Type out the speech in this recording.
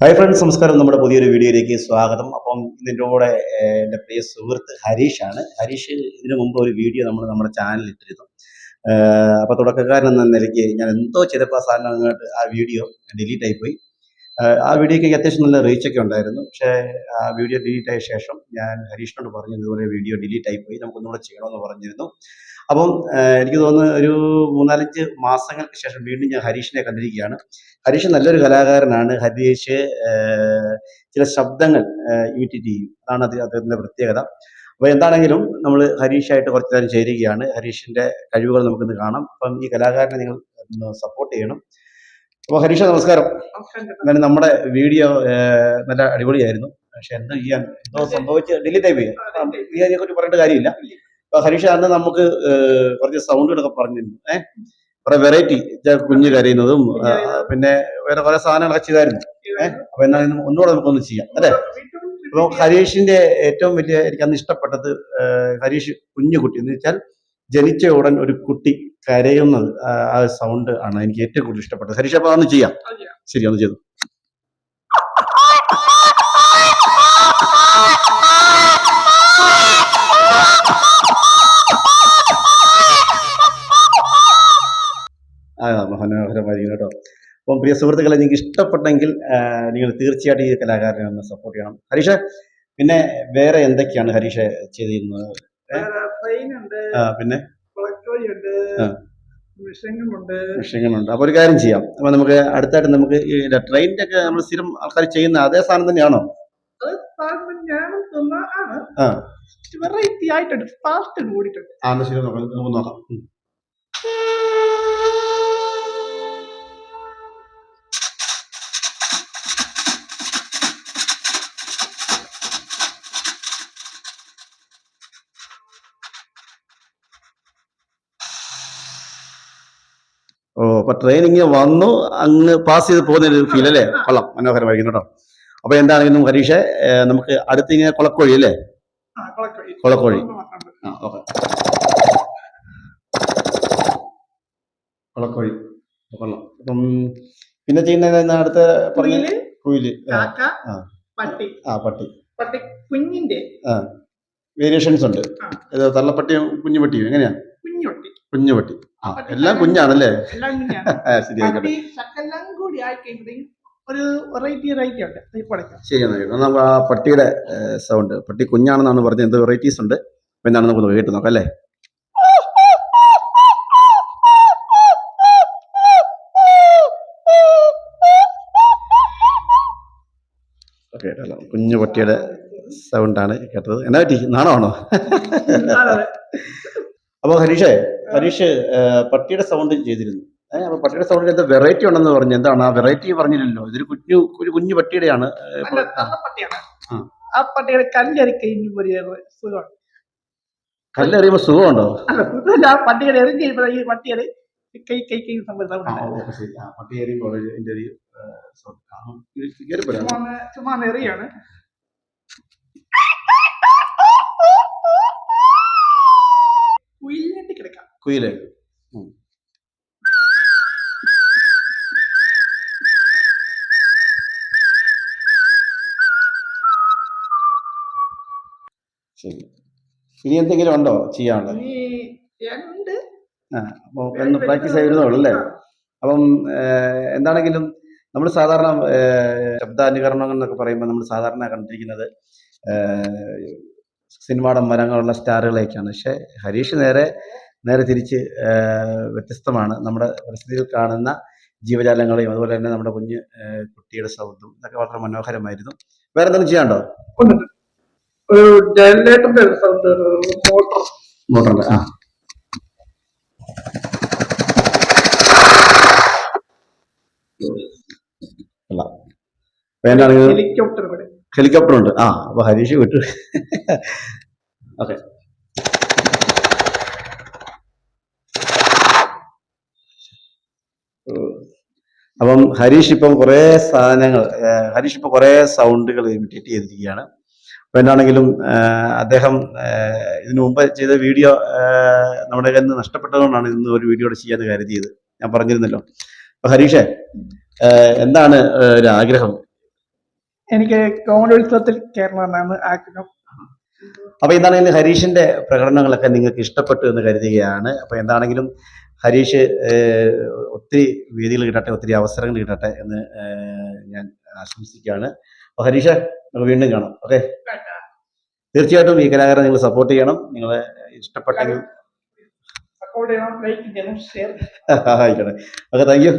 Hi friends നമസ്കാരം. നമ്മുടെ പുതിയൊരു വീഡിയോയിലേക്ക് സ്വാഗതം. അപ്പം ഇതിന്റെ കൂടെ എന്റെ പ്രിയ സുഹൃത്ത് ഹരീഷാണ്. ഹരീഷ് ഇതിനു മുമ്പ് ഒരു വീഡിയോ നമ്മൾ നമ്മുടെ ചാനലിൽ ഇട്ടിരുന്നു. അപ്പോൾ തുടക്കക്കാരൻ എന്ന നിലയ്ക്ക് ഞാൻ എന്തോ ചെയ്തപ്പോൾ ആ സാധനം അങ്ങോട്ട് ആ വീഡിയോ ഡിലീറ്റ് ആയിപ്പോയി ആ വീഡിയോയ്ക്ക് അത്യാവശ്യം നല്ല റീച്ചൊക്കെ ഉണ്ടായിരുന്നു. പക്ഷേ ആ വീഡിയോ ഡിലീറ്റ് ആയ ശേഷം ഞാൻ ഹരീഷിനോട് പറഞ്ഞു ഇതുപോലെ വീഡിയോ ഡിലീറ്റ് ആയിപ്പോയി നമുക്കൊന്നുകൂടെ ചെയ്യണമെന്ന് പറഞ്ഞിരുന്നു. അപ്പം എനിക്ക് തോന്നുന്നു ഒരു മൂന്നാലഞ്ച് മാസങ്ങൾക്ക് ശേഷം വീണ്ടും ഞാൻ ഹരീഷിനെ കണ്ടിരിക്കുകയാണ്. ഹരീഷ് നല്ലൊരു കലാകാരനാണ്. ഹരീഷ് ചില ശബ്ദങ്ങൾ ഇമിറ്റേറ്റ് ചെയ്യും. അതാണ് അത് അദ്ദേഹത്തിന്റെ പ്രത്യേകത. അപ്പോൾ എന്താണെങ്കിലും നമ്മൾ ഹരീഷായിട്ട് കുറച്ച് നേരം ചേരുകയാണ്. ഹരീഷിന്റെ കഴിവുകൾ നമുക്കിന്ന് കാണാം. അപ്പം ഈ കലാകാരനെ നിങ്ങൾ സപ്പോർട്ട് ചെയ്യണം. അപ്പോൾ ഹരീഷ നമസ്കാരം. എന്നാലും നമ്മുടെ വീഡിയോ നല്ല അടിപൊളിയായിരുന്നു. പക്ഷെ എന്താ ചെയ്യാൻ? എന്തോ സംഭവിച്ച് ഡിലീറ്റ് ആയി പോയി. നീ കുറിച്ച് പറയേണ്ട കാര്യമില്ല. അപ്പൊ ഹരീഷ അന്ന് നമുക്ക് കുറച്ച് സൗണ്ടുകളൊക്കെ പറഞ്ഞിരുന്നു. ഏഹ് കുറെ വെറൈറ്റി കുഞ്ഞ് കരയുന്നതും പിന്നെ വേറെ കുറെ സാധനങ്ങളൊക്കെ ചെയ്തായിരുന്നു ഏഹ് അപ്പൊ എന്നാൽ ഒന്നുകൂടെ നമുക്കൊന്ന് ചെയ്യാം. അല്ലേ? അപ്പൊ ഹരീഷിന്റെ ഏറ്റവും വലിയ എനിക്ക് അന്ന് ഇഷ്ടപ്പെട്ടത് ഹരീഷ് കുഞ്ഞു കുട്ടി എന്ന് വെച്ചാൽ ജനിച്ച ഉടൻ ഒരു കുട്ടി കരയുന്നത് ആ, സൗണ്ട് ആണ് എനിക്ക് ഏറ്റവും കൂടുതൽ ഇഷ്ടപ്പെട്ടത്. ഹരീഷ് അപ്പൊ അതൊന്ന് ചെയ്യാം. ശരി ഒന്ന് ചെയ്തു. ആ മനോഹരമായിരിക്കും കേട്ടോ. അപ്പം പ്രിയ സുഹൃത്തുക്കളെ നിങ്ങൾക്ക് ഇഷ്ടപ്പെട്ടെങ്കിൽ നിങ്ങൾ തീർച്ചയായിട്ടും ഈ കലാകാരനെ ഒന്ന് സപ്പോർട്ട് ചെയ്യണം. ഹരീഷ പിന്നെ വേറെ എന്തൊക്കെയാണ് ഹരീഷ ചെയ്തിരുന്നത്? ആ, പിന്നെ? വിഷയങ്ങളുണ്ട് അപ്പൊ ഒരു കാര്യം ചെയ്യാം. അപ്പൊ നമുക്ക് അടുത്തായിട്ട് നമുക്ക് ഈ ട്രെയിനിന്റെ ഒക്കെ നമ്മൾ സ്ഥിരം ആൾക്കാർ ചെയ്യുന്ന അതേ സാധനം തന്നെയാണോ? വെറൈറ്റി ആയിട്ടുണ്ട് ഫാസ്റ്റ് കൂടിയിട്ടുണ്ട്. ആ ശരി നമുക്ക് നോക്കാം. ഓ അപ്പൊ ട്രെയിൻ ഇങ്ങനെ വന്നു അങ്ങ് പാസ് ചെയ്ത് പോകുന്ന ഒരു ഫീൽ അല്ലേ കൊള്ളാം മനോഹരമായിരിക്കും കേട്ടോ. അപ്പൊ എന്താണെങ്കിലും ഹരീഷെ നമുക്ക് അടുത്ത് ഇങ്ങനെ കൊളക്കോഴി അല്ലേ? കൊളക്കോഴി. കൊളക്കോഴി. കുളക്കോഴി. ഒന്ന് ആ ഓക്കെ. കുളക്കോഴി. കൊള്ളാം. അപ്പം പിന്നെ ചെയ്യുന്നത് അടുത്ത പറഞ്ഞു കുയിൽ. പട്ടി. ആ പട്ടി. പട്ടി കുഞ്ഞിന്റെ. വേരിയേഷൻസ് ഉണ്ട്. തള്ളപ്പട്ടിയും കുഞ്ഞുപട്ടിയും എങ്ങനെയാ? കുഞ്ഞുപട്ടി കുഞ്ഞുപട്ടി ആ എല്ലാം കുഞ്ഞാണല്ലേ? എല്ലാം കുഞ്ഞാണ് ആ, ശരി ആയിക്കോട്ടെ. പട്ടി ശക്കെല്ലാം കൂടി ആയി കഴിയുമ്പോഴത്തേക്കും ഒരു വെറൈറ്റി വെറൈറ്റി ഉണ്ട്. ഈ പടക്കം ശരി നമുക്ക് ആ പട്ടിയുടെ സൗണ്ട് പട്ടി കുഞ്ഞാണെന്നാണ് പറഞ്ഞത്. എന്ത് വെറൈറ്റീസ് ഉണ്ട്? അപ്പൊ എന്താണ് നമുക്ക് കേട്ട് നോക്കാം അല്ലേ? കുഞ്ഞു പട്ടിയുടെ സൗണ്ടാണ് കേട്ടത്. എന്നാ പറ്റി? നാണമാണോ? അപ്പൊ ഹരീഷേ ഹരീഷ് ഏ, പട്ടിയുടെ സൗണ്ട് ചെയ്തിരുന്നു. അപ്പൊ പട്ടിയുടെ സൗണ്ടിൽ എന്താ വെറൈറ്റി ഉണ്ടെന്ന് പറഞ്ഞു എന്താണ്? ആ വെറൈറ്റി പറഞ്ഞില്ലല്ലോ. ഇതൊരു കുഞ്ഞു ഒരു കുഞ്ഞു പട്ടിയുടെയാണ് ആ, പട്ടിയുടെ കല്ലെറി കഴിഞ്ഞു സുഖമാണ്. കല്ലെറിയുമ്പോ സുഖമുണ്ടോ? അല്ല പട്ടിയുടെ എറിഞ്ഞ് കഴിയുമ്പോൾ ഈ പട്ടിയുടെ കൈ കൈ കൈ സംഭവം പട്ടി എറിയുമ്പോൾ. ചുമ്മാ എറിയാണ്. കിടക്കാം കുയിൽ. ഉം. ശരി. ഇനി എന്തെങ്കിലും ഉണ്ടോ ചെയ്യാനുള്ളത് ഇനി ആ അപ്പൊ ഒന്ന് പ്രാക്ടീസ് ആയിരുന്നുള്ളൂ അല്ലേ? അപ്പം എന്താണെങ്കിലും നമ്മൾ സാധാരണ ശബ്ദാനുകരണങ്ങൾ ശബ്ദാനുകരണം എന്നൊക്കെ പറയുമ്പോൾ നമ്മൾ സാധാരണ കണ്ടിരിക്കുന്നത് സിനിമാടം മരങ്ങളുള്ള സ്റ്റാറുകളെയൊക്കെയാണ്. പക്ഷെ ഹരീഷ് നേരെ നേരെ തിരിച്ച് വ്യത്യസ്തമാണ് നമ്മുടെ പരിസ്ഥിതിയിൽ കാണുന്ന ജീവജാലങ്ങളെയും അതുപോലെ തന്നെ നമ്മുടെ കുഞ്ഞ് കുട്ടിയുടെ സൗഹൃദം ഇതൊക്കെ വളരെ മനോഹരമായിരുന്നു. വേറെ എന്തെങ്കിലും ചെയ്യാണ്ടോ ഒരു ജനറേറ്ററിന്റെ സൗണ്ട് മോട്ടർ. മോട്ടറിന്റെ ആ. അല്ല. ഹെലികോപ്റ്റർ ഹെലികോപ്റ്റർ ഉണ്ട് ആ അപ്പൊ ഹരീഷ് വിട്ടു. ഓക്കെ. അപ്പം ഹരീഷ് ഇപ്പം കുറേ സാധനങ്ങൾ ഹരീഷ് ഇപ്പം കുറേ സൗണ്ടുകൾ ഇമിറ്റേറ്റ് ചെയ്തിരിക്കുകയാണ്. അപ്പം എന്താണെങ്കിലും അദ്ദേഹം ഇതിനു മുമ്പ് ചെയ്ത വീഡിയോ നമ്മുടെ കയ്യിൽ നിന്ന് നഷ്ടപ്പെട്ടതുകൊണ്ടാണ് ഇന്ന് ഒരു വീഡിയോ കൂടെ ചെയ്യാന്ന് കരുതിയത്. ഞാൻ പറഞ്ഞിരുന്നല്ലോ. അപ്പൊ ഹരീഷേ എന്താണ് ഒരു ആഗ്രഹം? എനിക്ക് കോമഡോത്സവത്തിൽ കേരളമാണ് ആഗ്രഹം. അപ്പൊ എന്താണെങ്കിലും ഹരീഷിന്റെ പ്രകടനങ്ങളൊക്കെ നിങ്ങൾക്ക് ഇഷ്ടപ്പെട്ടു എന്ന് കരുതുകയാണ്. അപ്പൊ എന്താണെങ്കിലും ഹരീഷ് ഒത്തിരി വേദികൾ കിട്ടട്ടെ ഒത്തിരി അവസരങ്ങൾ കിട്ടട്ടെ എന്ന് ഞാൻ ആശംസിക്കുകയാണ്. അപ്പൊ ഹരീഷ നമുക്ക് വീണ്ടും കാണാം. ഓക്കെ? തീർച്ചയായിട്ടും ഈ കലാകാരനെ നിങ്ങൾ സപ്പോർട്ട് ചെയ്യണം. നിങ്ങളെ ഇഷ്ടപ്പെട്ടെങ്കിൽ ആയിക്കോട്ടെ. Okay thank you